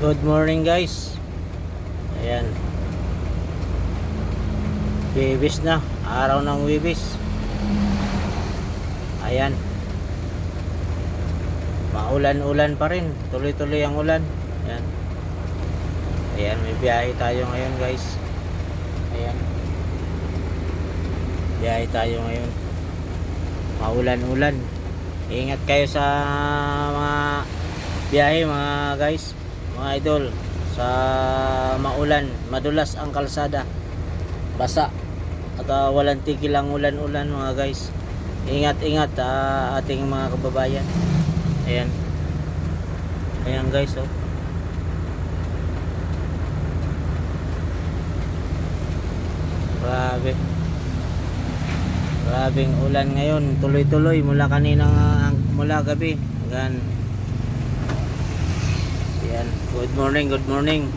Good morning guys. Ayan. Wibis na. Araw ng Wibis. Ayan. Maulan-ulan pa rin. Tuloy-tuloy ang ulan. Ayan. Ayan, may biyahe tayo ngayon guys. Ayan. Biyahe tayo ngayon. Maulan-ulan. Ingat kayo sa mga biyahe mga guys, mga idol. Sa maulan, madulas ang kalsada. Basa. At ah, walang tigil ang ulan-ulan mga guys. Ingat-ingat ah, ating mga kababayan. Ayan. Ayan guys oh. Grabe. Grabing ulan ngayon, tuloy-tuloy mula kanina mula gabi. Hanggang. Good morning, good morning.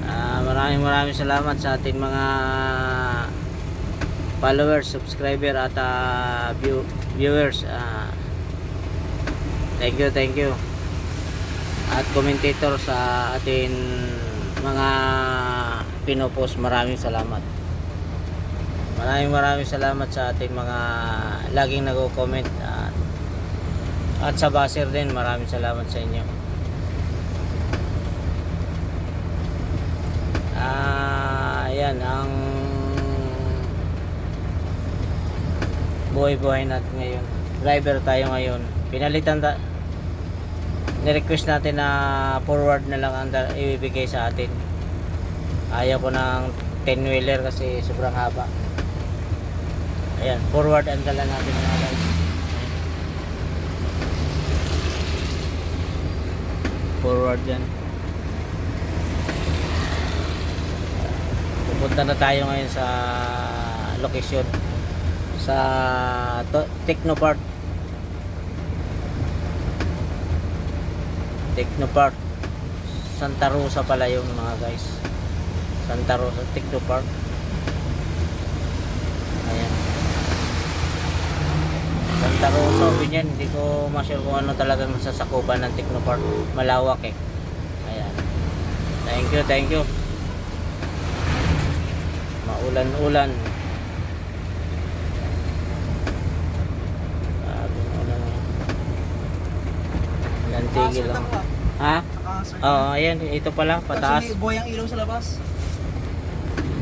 Ah, maraming maraming salamat sa ating mga followers, subscriber at ah, view, viewers. Ah, thank you, thank you. At commentator sa ating mga pinopost. Maraming salamat. Maraming maraming salamat sa ating mga laging nagko-comment at, at sa baser din maraming salamat sa inyo. Yan ang buhay-buhay natin ngayon. Driver tayo ngayon. Pinalitan ta ni-request natin na forward na lang ang ibibigay sa atin. Ayaw ko ng 10 wheeler kasi sobrang haba. Ayan, forward ang dala natin mga guys. Forward yan. Pupunta na tayo ngayon sa location sa Technopark. Technopark. Santa Rosa pala yung mga guys. Santa Rosa Technopark. Ayan. Santa Rosa, ganyan. Hindi ko masure kung ano talagang nasasakupan ng Technopark. Malawak eh. Ayan. Thank you, thank you. Maulan-ulan. Walang tigil lang. Ha? Oo, ayan. Ito pala, pataas. May buhay ang ilaw sa labas.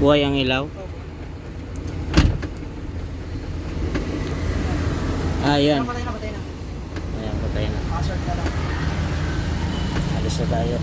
Buhay ang ilaw. Ah, ayan. Patay na, patay na. Ayan, patay na. Alis na tayo.